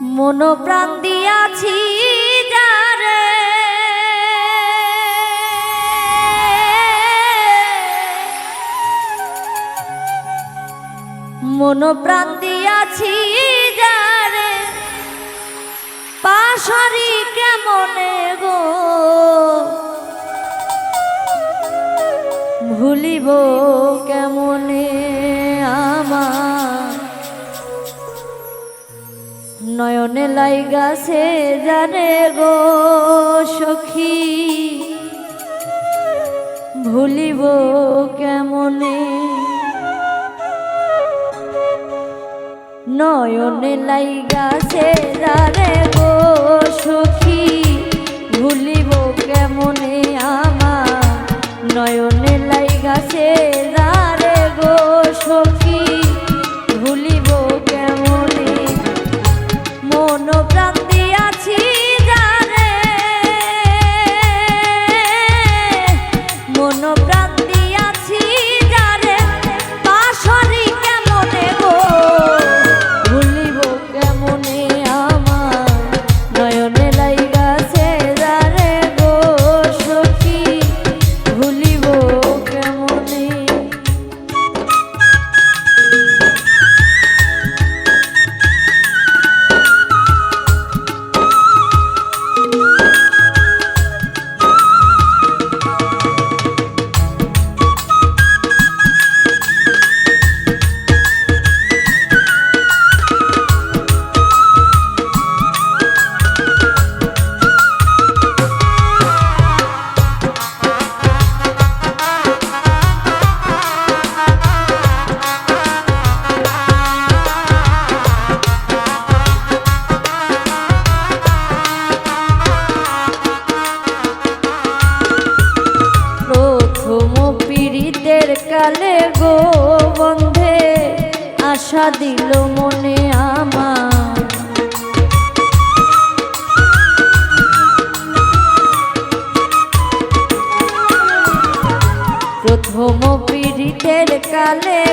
মন প্রাণ দিয়াছি যারে। মন দিয়াছি যারে। পাশরি কেমনে গো? ভুলিব কেমনে? নয়নে লাইগাছে জানে গো সখী। ভুলিব কেমনে? নয়নে লাইগাছে জানে গো সখী। ভুলিব কেমনে আমার? নয়নে লাইগাছে জানে দিল মনে আমার। প্রথম পীড়িতের কালে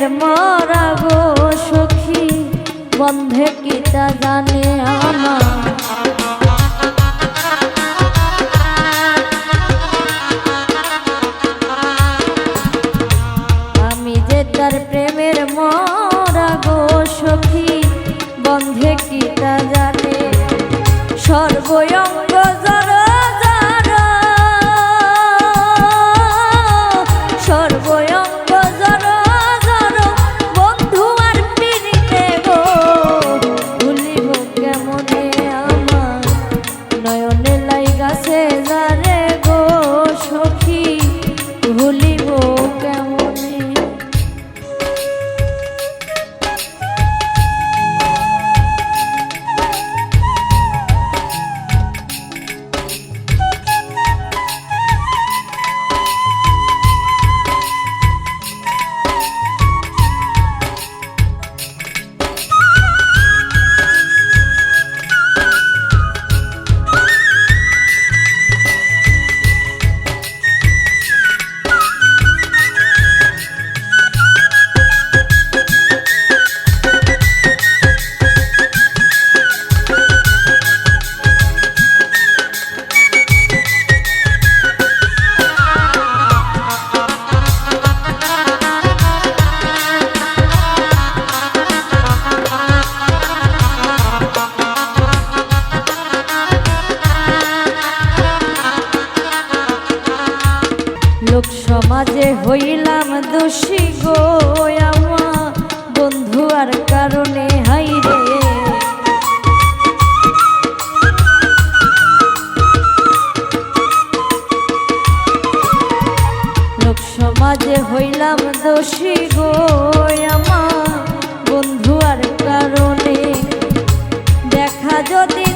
প্রেমের মরা গো সখী, বন্ধে কি তা জানে আমার? আমি যে তার প্রেমের মরা গো সখী, বন্ধে কি তা জানে? সর্বয়ঙ্গ হইলাম দোষী গো আমা বন্ধু আর কারণে, হাই রে। লোক সমাজে হইলাম দোষী গো আমা বন্ধু আর কারণে, দেখা যদি